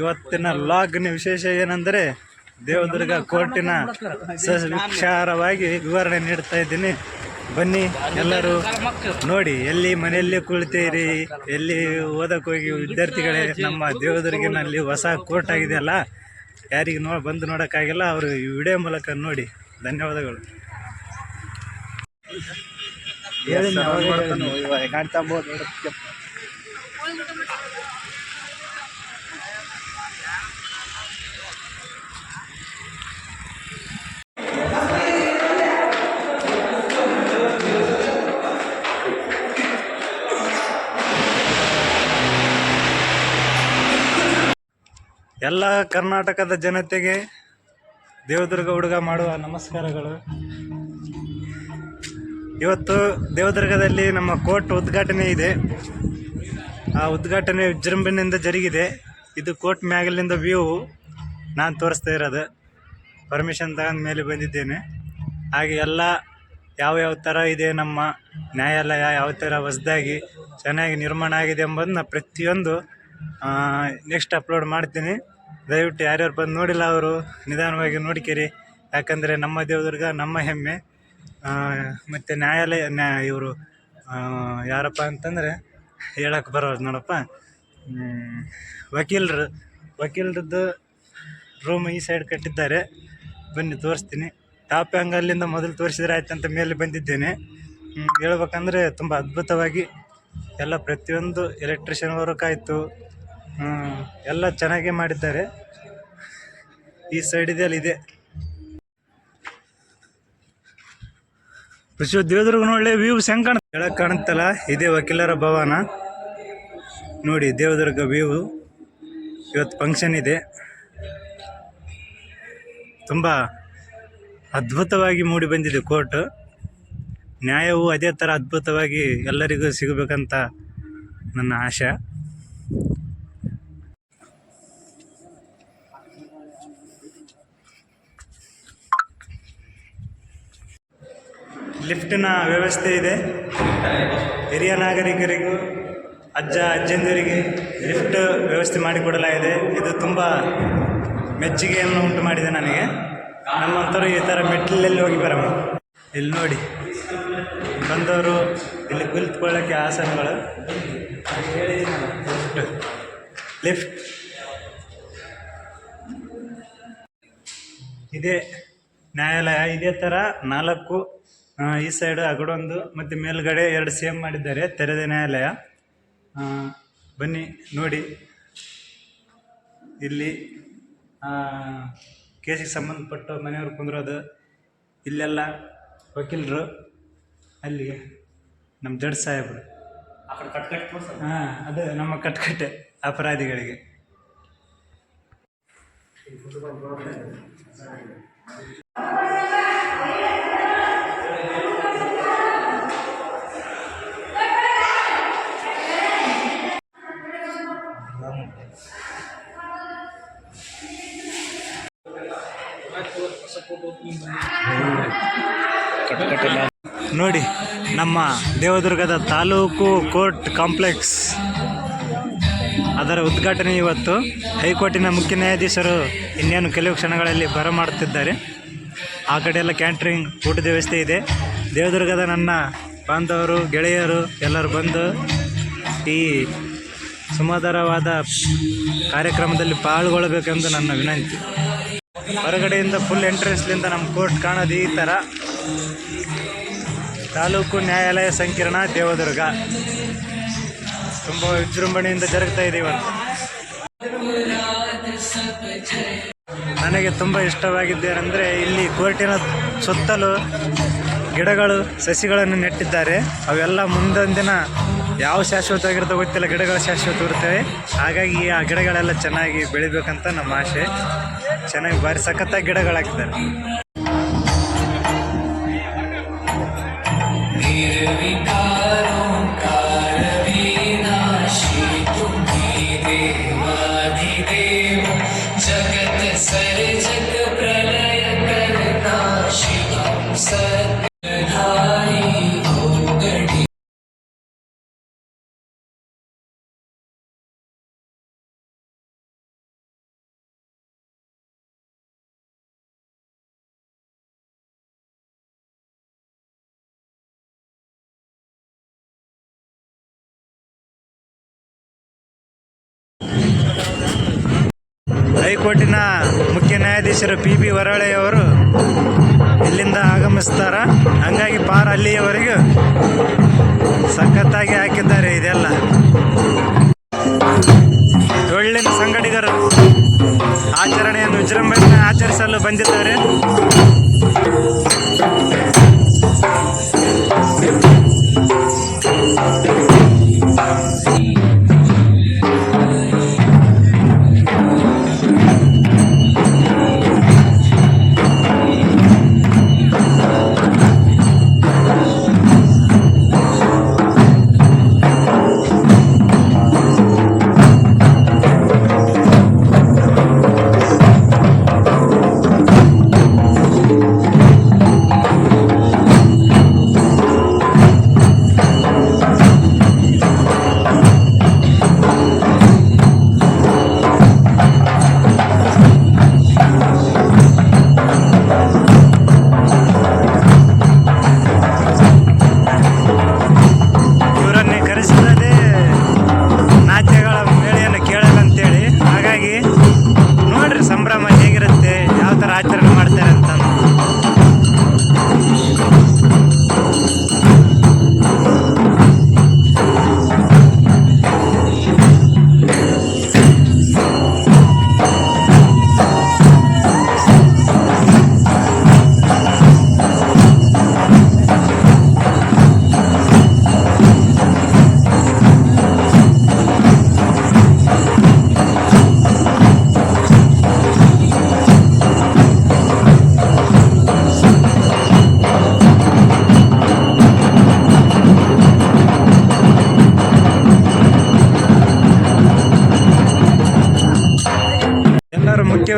ಇವತ್ತಿನ ಲಾಗ್ನ ವಿಶೇಷ ಏನಂದರೆ ದೇವದುರ್ಗ ಕೋರ್ಟಿನ ವಿಚಾರವಾಗಿ ವಿವರಣೆ ನೀಡ್ತಾ ಇದ್ದೀನಿ. ಬನ್ನಿ ಎಲ್ಲರೂ ನೋಡಿ, ಎಲ್ಲಿ ಮನೆಯಲ್ಲಿ ಕುಳಿತೀರಿ, ಎಲ್ಲಿ ಓದಕ್ಕೆ ಹೋಗಿ ವಿದ್ಯಾರ್ಥಿಗಳೇ, ನಮ್ಮ ದೇವದುರ್ಗಿನಲ್ಲಿ ಹೊಸ ಕೋರ್ಟ್ ಆಗಿದೆಯಲ್ಲ, ಯಾರಿಗೆ ನೋ, ಬಂದು ನೋಡೋಕ್ಕಾಗಿಲ್ಲ, ಅವರು ಈ ವಿಡಿಯೋ ಮೂಲಕ ನೋಡಿ. ಧನ್ಯವಾದಗಳು. ಎಲ್ಲ ಕರ್ನಾಟಕದ ಜನತೆಗೆ ದೇವದುರ್ಗ ಹುಡುಗ ಮಾಡುವ ನಮಸ್ಕಾರಗಳು. ಇವತ್ತು ದೇವದುರ್ಗದಲ್ಲಿ ನಮ್ಮ ಕೋರ್ಟ್ ಉದ್ಘಾಟನೆ ಇದೆ. ಆ ಉದ್ಘಾಟನೆ ವಿಜೃಂಭಣೆಯಿಂದ ಜರುಗಿದೆ. ಇದು ಕೋರ್ಟ್ ಮ್ಯಾಗಲಿಂದ ವ್ಯೂ. ನಾನು ತೋರಿಸ್ತಾ ಇರೋದು. ಪರ್ಮಿಷನ್ ತಗೊಂಡ ಮೇಲೆ ಬಂದಿದ್ದೇನೆ. ಹಾಗೆ ಎಲ್ಲ ಯಾವ ಯಾವ ಥರ ಇದೆ ನಮ್ಮ ನ್ಯಾಯಾಲಯ, ಯಾವ ಥರ ಹೊಸದಾಗಿ ಚೆನ್ನಾಗಿ ನಿರ್ಮಾಣ ಆಗಿದೆ ಎಂಬುದನ್ನ ಪ್ರತಿಯೊಂದು ನೆಕ್ಸ್ಟ್ ಅಪ್ಲೋಡ್ ಮಾಡ್ತೀನಿ. ದಯವಿಟ್ಟು ಯಾರ್ಯಾರು ಬಂದು ನೋಡಿಲ್ಲ ಅವರು, ನಿಧಾನವಾಗಿ ನೋಡ್ಕೇರಿ. ಯಾಕಂದರೆ ನಮ್ಮ ದೇವದುರ್ಗ ನಮ್ಮ ಹೆಮ್ಮೆ. ಮತ್ತು ನ್ಯಾಯಾಲಯ, ನ್ಯಾ, ಇವರು ಯಾರಪ್ಪ ಅಂತಂದರೆ ಹೇಳಕ್ಕೆ ಬರೋದು ನೋಡಪ್ಪ. ವಕೀಲರು, ವಕೀಲರದ್ದು ರೂಮ್ ಈ ಸೈಡ್ ಕಟ್ಟಿದ್ದಾರೆ. ಬನ್ನಿ, ತೋರಿಸ್ತೀನಿ. ಟಾಪ್ ಅಲ್ಲಿಂದ ಮೊದಲು ತೋರಿಸಿದ್ರೆ ಆಯ್ತು ಅಂತ ಮೇಲೆ ಬಂದಿದ್ದೇನೆ. ಹೇಳ್ಬೇಕಂದ್ರೆ ತುಂಬ ಅದ್ಭುತವಾಗಿ ಎಲ್ಲ ಪ್ರತಿಯೊಂದು ಎಲೆಕ್ಟ್ರಿಷಿಯನ್ ವರ್ಕ್ ಆಯಿತು ಎಲ್ಲ ಚೆನ್ನಾಗೆ ಮಾಡಿದ್ದಾರೆ. ಈ ಸೈಡ್ ಅಲ್ಲಿ ಇದೆ. ಕೃಷಿ ದೇವದುರ್ಗ ಒಳ್ಳೆ ವ್ಯೂಸ್ ಹೆಂಗೆ ಕಾಣ ಕೆಳಗೆ ಕಾಣುತ್ತಲ್ಲ ಇದೇ ವಕೀಲರ ಭವನ. ನೋಡಿ, ದೇವದುರ್ಗ ವ್ಯೂ ಇವತ್ತು ಫಂಕ್ಷನ್ ಇದೆ. ತುಂಬ ಅದ್ಭುತವಾಗಿ ಮೂಡಿ ಬಂದಿದೆ ಕೋರ್ಟ್. ನ್ಯಾಯವು ಅದೇ ಥರ ಅದ್ಭುತವಾಗಿ ಎಲ್ಲರಿಗೂ ಸಿಗಬೇಕಂತ ನನ್ನ ಆಶೆ. ಲಿಫ್ಟಿನ ವ್ಯವಸ್ಥೆ ಇದೆ. ಹಿರಿಯ ನಾಗರಿಕರಿಗೂ, ಅಜ್ಜ, ಅಜ್ಜಂದಿರಿಗೆ ಲಿಫ್ಟ್ ವ್ಯವಸ್ಥೆ ಮಾಡಿಕೊಡಲಾಗಿದೆ. ಇದು ತುಂಬ ಮೆಚ್ಚುಗೆಯನ್ನು ಉಂಟು ಮಾಡಿದೆ ನನಗೆ. ನಮ್ಮಂಥವ್ರು ಈ ಥರ ಮೆಟ್ಲಲ್ಲಿ ಹೋಗಿ ಬರಮ್ಮ. ಇಲ್ಲಿ ನೋಡಿ, ಬಂದವರು ಇಲ್ಲಿ ಕುಳಿತುಕೊಳ್ಳೋಕ್ಕೆ ಆಸನಗಳು. Lift lift. ಇದೇ ನ್ಯಾಯಾಲಯ, ಇದೇ ಥರ ನಾಲ್ಕು ಈ ಸೈಡ್ ಅಗಡೊಂದು ಮತ್ತು ಮೇಲ್ಗಡೆ ಎರಡು ಸೇಮ್ ಮಾಡಿದ್ದಾರೆ ತೆರೆದ ನ್ಯಾಯಾಲಯ. ಬನ್ನಿ ನೋಡಿ. ಇಲ್ಲಿ ಕೇಸಿಗೆ ಸಂಬಂಧಪಟ್ಟ ಮನೆಯವ್ರು ಕುಂದ್ರೋದು. ಇಲ್ಲೆಲ್ಲ ವಕೀಲರು ಅಲ್ಲಿ ನಮ್ಮ ಜಡ್ ಸಾಹೇಬರು. ಹಾಂ ಅದು ನಮ್ಮ ಕಟ್ಕಟ್ಟೆ ಅಪರಾಧಿಗಳಿಗೆ. ನೋಡಿ, ನಮ್ಮ ದೇವದುರ್ಗದ ತಾಲೂಕು ಕೋರ್ಟ್ ಕಾಂಪ್ಲೆಕ್ಸ್. ಅದರ ಉದ್ಘಾಟನೆ ಇವತ್ತು. ಹೈಕೋರ್ಟಿನ ಮುಖ್ಯ ನ್ಯಾಯಾಧೀಶರು ಇನ್ನೇನು ಕೆಲವು ಕ್ಷಣಗಳಲ್ಲಿ ಬರಮಾಡುತ್ತಿದ್ದಾರೆ ಆ ಕಡೆ ಎಲ್ಲ ಕ್ಯಾಂಟ್ರಿಂಗ್, ಊಟದ ವ್ಯವಸ್ಥೆ ಇದೆ. ದೇವದುರ್ಗದ ನನ್ನ ಬಾಂಧವರು, ಗೆಳೆಯರು ಎಲ್ಲರೂ ಬಂದು ಈ ಸುಮಧಾರವಾದ ಕಾರ್ಯಕ್ರಮದಲ್ಲಿ ಪಾಲ್ಗೊಳ್ಳಬೇಕೆಂದು ನನ್ನ ವಿನಂತಿ. ಹೊರಗಡೆಯಿಂದ ಫುಲ್ ಎಂಟ್ರೆನ್ಸ್ಲಿಂದ ನಮ್ಮ ಕೋರ್ಟ್ ಕಾಣೋದು ಈ ಥರ ತಾಲೂಕು ನ್ಯಾಯಾಲಯ ಸಂಕೀರ್ಣ ದೇವದುರ್ಗ. ತುಂಬ ವಿಜೃಂಭಣೆಯಿಂದ ಜರುಗ್ತಾ ಇದೆ ಇವತ್ತು ನನಗೆ ತುಂಬ ಇಷ್ಟವಾಗಿದ್ದೇನೆಂದರೆ ಇಲ್ಲಿ ಕೋರ್ಟಿನ ಸುತ್ತಲೂ ಗಿಡಗಳು, ಸಸಿಗಳನ್ನು ನೆಟ್ಟಿದ್ದಾರೆ. ಅವೆಲ್ಲ ಮುಂದೊಂದಿನ ಯಾವ ಶಾಶ್ವತವಾಗಿರ್ತೋ ಗೊತ್ತಿಲ್ಲ, ಗಿಡಗಳು ಶಾಶ್ವತ ಇರ್ತವೆ ಹಾಗಾಗಿ ಆ ಗಿಡಗಳೆಲ್ಲ ಚೆನ್ನಾಗಿ ಬೆಳಿಬೇಕಂತ ನಮ್ಮ ಆಸೆ ಚೆನ್ನಾಗಿ ಭಾರಿ ಸಖತ್ತಾಗಿ ಗಿಡಗಳಾಕಿದ್ದಾರೆ ಹೈಕೋರ್ಟಿನ ಮುಖ್ಯ ನ್ಯಾಯಾಧೀಶರು ಪಿ ಬಿ ವರಳೆಯವರು ಇಲ್ಲಿಂದ ಆಗಮಿಸ್ತಾರ. ಹಂಗಾಗಿ ಪಾರ್ ಅಲ್ಲಿಯವರೆಗೂ ಸಖತ್ತಾಗಿ ಹಾಕಿದ್ದಾರೆ ಇದೆಲ್ಲ. ಒಳ್ಳಿನ ಸಂಗಡಿಗರು ಆಚರಣೆಯನ್ನು ವಿಜೃಂಭಣೆ ಆಚರಿಸಲು ಬಂದಿದ್ದಾರೆ.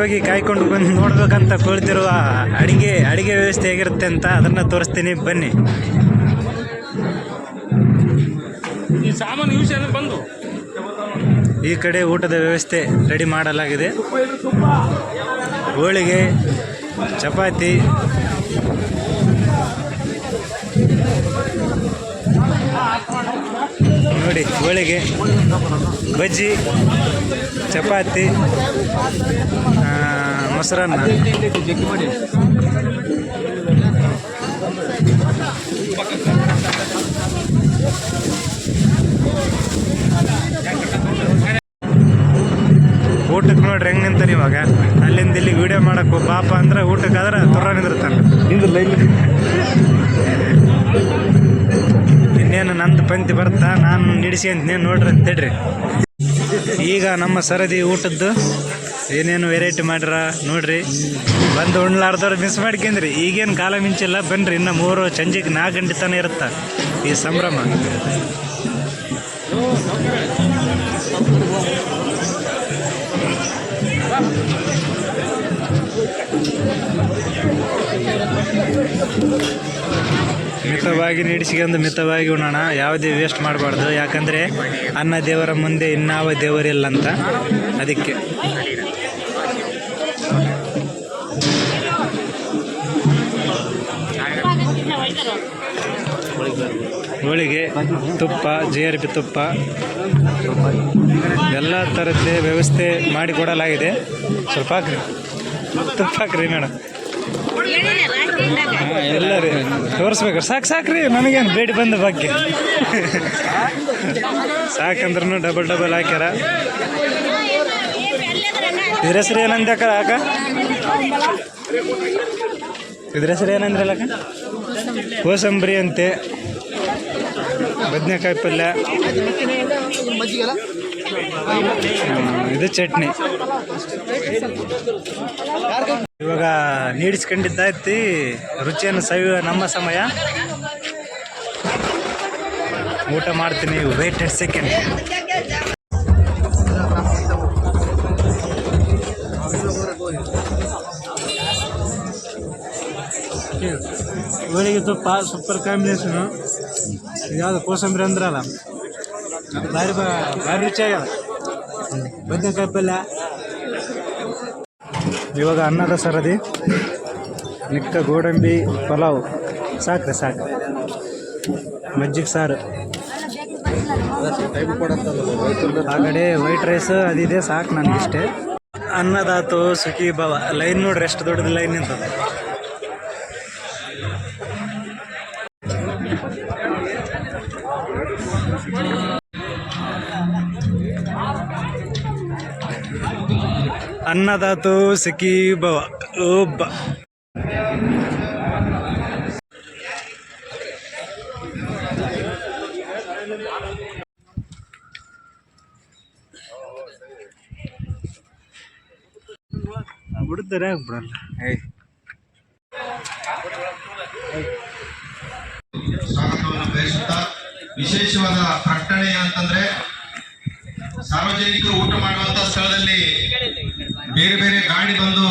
ಮುಖ್ಯವಾಗಿ ಕಾಯ್ಕೊಂಡು ಬಂದು ನೋಡ್ಬೇಕಂತ ಕುಳಿತಿರುವ ಅಡಿಗೆ ಅಡಿಗೆ ವ್ಯವಸ್ಥೆ ಹೇಗಿರುತ್ತೆ ಅಂತ ಅದನ್ನ ತೋರಿಸ್ತೀನಿ. ಬನ್ನಿ. ಬಂದು. ಈ ಕಡೆ ಊಟದ ವ್ಯವಸ್ಥೆ ರೆಡಿ ಮಾಡಲಾಗಿದೆ. ಹೋಳಿಗೆ ಚಪಾತಿ ನೋಡಿ, ಹೋಳಿಗೆ, ಬಜ್ಜಿ, ಚಪಾತಿ ಮೊಸರನ್ನ. ಊಟಕ್ಕೆ ನೋಡ್ರಿ ಹೆಂಗೆ ನಿಂತಾನೆ ಇವಾಗ? ಅಲ್ಲಿಂದ ಇಲ್ಲಿಗೆ ವೀಡಿಯೋ ಮಾಡಕ್ಕೆ ಪಾಪ ಅಂದ್ರೆ ಊಟಕ್ಕಾದ್ರೆ ತುರ ನಿಂದಿರ್ತಾನೆ. ಇನ್ನೇನು ನಂದು ಪಂಕ್ತಿ ಬರ್ತಾ, ನಾನು ನೀನು ನೋಡ್ರಿ ಅಂತ ಹೇಳ್ರಿ. ಈಗ ನಮ್ಮ ಸರದಿ ಊಟದ್ದು ಏನೇನು ವೆರೈಟಿ ಮಾಡ್ರ ನೋಡ್ರಿ. ಬಂದು ಉಣ್ಲಾರ್ದವ್ರು ಮಿಸ್ ಮಾಡ್ಕೊಂಡ್ರಿ. ಈಗೇನು ಕಾಲ ಮಿಂಚಿಲ್ಲ, ಬನ್ರಿ ಇನ್ನು ಮೂರು ಸಂಜೆಗೆ ನಾಲ್ಕು ಗಂಟೆ ತನಕ ಇರುತ್ತ ಈ ಸಂಭ್ರಮ. ಮಿತವಾಗಿ ನೀಡಿಸಿಕೊಂಡು ಮಿತವಾಗಿ ಉಣ್ಣೋಣ. ಯಾವುದೇ ವೇಸ್ಟ್ ಮಾಡಬಾರ್ದು. ಯಾಕಂದರೆ ಅನ್ನ ದೇವರ ಮುಂದೆ ಇನ್ನಾವ ದೇವರಿಲ್ಲ ಅಂತ ಅದಕ್ಕೆ. ಹೋಳಿಗೆ, ತುಪ್ಪ, ಜಿ ಆರ್ ಪಿ ತುಪ್ಪ. ಎಲ್ಲ ಥರದ್ದೇ ವ್ಯವಸ್ಥೆ ಮಾಡಿಕೊಡಲಾಗಿದೆ ಸ್ವಲ್ಪ ಹಾಕ್ರಿ. ತುಪ್ಪ ಹಾಕ್ರಿ ಮೇಡಮ್. ಎಲ್ಲ ರೀ ತೋರಿಸ್ಬೇಕು. ಸಾಕು, ಸಾಕ್ರಿ, ನನಗೇನು ಬೇಡಿ ಬಂದ ಬಗ್ಗೆ. ಸಾಕಂದ್ರೂ ಡಬಲ್ ಡಬಲ್ ಹಾಕ್ಯಾರ. ಇದ್ರ ಹೆಸರು ಏನಂದ ಅಕ್ಕ? ಇದ್ರ ಹೆಸರು ಏನಂದ್ರಲ್ಲ ಅಕ್ಕ? ಕೋಸಂಬರಿ ಅಂತೆ. ಬದನೆಕಾಯಿ ಪಲ್ಯ. ಇದು ಚಟ್ನಿ ಇವಾಗ ನೀಡಿಸ್ಕೊಂಡಿದ್ದಾಯ್ತಿ ರುಚಿಯನ್ನು ಸವಿಯುವ ನಮ್ಮ ಸಮಯ ಊಟ ಮಾಡ್ತೀನಿ ವೇಟ್ ಎಟ್ ಸೆಕೆಂಡ್ ಹೋಳಿಗೆ ತುಪ್ಪ ಸೂಪರ್ ಕಾಂಬಿನೇಷನು ಯಾವುದು ಕೋಸಂಬರಿ ಅಂದ್ರಲ್ಲ ಭಾರಿ ಬಾ ಭಾರಿ ರುಚಿ ಆಗ್ಯದ ಬದನೆಕಾಯಿ ಪಲ್ಯ ಇವಾಗ ಅನ್ನದ ಸರದಿ ನಿಕ್ಕ ಗೋಡಂಬಿ, ಪಲಾವ್. ಸಾಕ್ರಿ ಸಾಕು ಮಜ್ಜಿಗೆ ಸಾರು. ಆ ಕಡೆ ವೈಟ್ ರೈಸ್ ಅದಿದೆ ಸಾಕು ನನಗಿಷ್ಟೇ ಅನ್ನದಾತು ಸುಖಿ ಭವ. ಲೈನ್ ನೋಡ್ರಿ, ಎಷ್ಟು ದೊಡ್ಡದು ಲೈನ್ ನಿಂತದ. ಅನ್ನದಾತು ಸಿಕ್ಕಿ ಭವ ಒಬ್ಬ ಬಿಡ್ತಾರೆ ಬಿಡಲ್ಲ ವಿಶೇಷವಾದ ಪ್ರಕಟಣೆ ಅಂತಂದ್ರೆ ಸಾರ್ವಜನಿಕರು ಊಟ ಮಾಡುವಂತ ಸ್ಥಳದಲ್ಲಿ ಬೇರೆ ಬೇರೆ ಗಾಡಿ ಬಂದು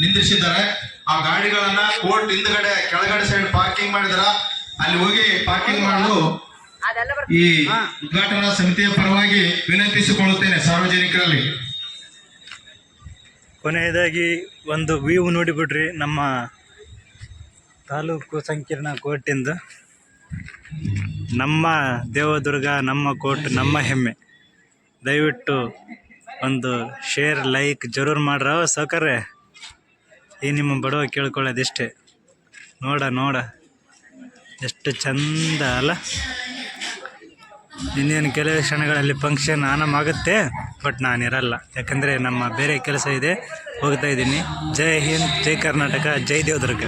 ನಿಂದಿರಿಸಿದ್ದಾರೆ. ಆ ಗಾಡಿಗಳನ್ನ ಕೋರ್ಟ್ ಹಿಂದ್ಗಡೆ ಕೆಳಗಡೆ ಸೈಡ್ ಪಾರ್ಕಿಂಗ್ ಮಾಡಿದಾರ. ಅಲ್ಲಿ ಹೋಗಿ ಪಾರ್ಕಿಂಗ್ ಮಾಡಲು ಈ ಉದ್ಘಾಟನಾ ಸಮಿತಿಯ ಪರವಾಗಿ ವಿನಂತಿಸಿಕೊಳ್ಳುತ್ತೇನೆ ಸಾರ್ವಜನಿಕರಲ್ಲಿ. ಕೊನೆಯದಾಗಿ ಒಂದು ವ್ಯೂ ನೋಡಿಬಿಡ್ರಿ ನಮ್ಮ ತಾಲೂಕು ಸಂಕೀರ್ಣ ಕೋರ್ಟಿಂದು ನಮ್ಮ ದೇವದುರ್ಗ ನಮ್ಮ ಕೋರ್ಟ್ ನಮ್ಮ ಹೆಮ್ಮೆ. ದಯವಿಟ್ಟು ಒಂದು ಶೇರ್ ಲೈಕ್ ಜರೂರ್ ಮಾಡ್ರ ಸೌಕರ್ಯ ಈ ನಿಮ್ಮ ಬಡವ ಕೇಳ್ಕೊಳ್ಳೋದಿಷ್ಟೇ. ನೋಡ ನೋಡ. ಎಷ್ಟು ಚಂದ, ಅಲ್ಲ? ಇನ್ನೇನು ಕೆಲವು ಕ್ಷಣಗಳಲ್ಲಿ ಫಂಕ್ಷನ್ ಆನಮಾಗುತ್ತೆ ಬಟ್ ನಾನಿರಲ್ಲ. ಯಾಕಂದರೆ ನಮ್ಮ ಬೇರೆ ಕೆಲಸ ಇದೆ, ಹೋಗ್ತಾ ಇದ್ದೀನಿ. ಜೈ ಹಿಂದ್, ಜೈ ಕರ್ನಾಟಕ, ಜೈ ದೇವದುರ್ಗ.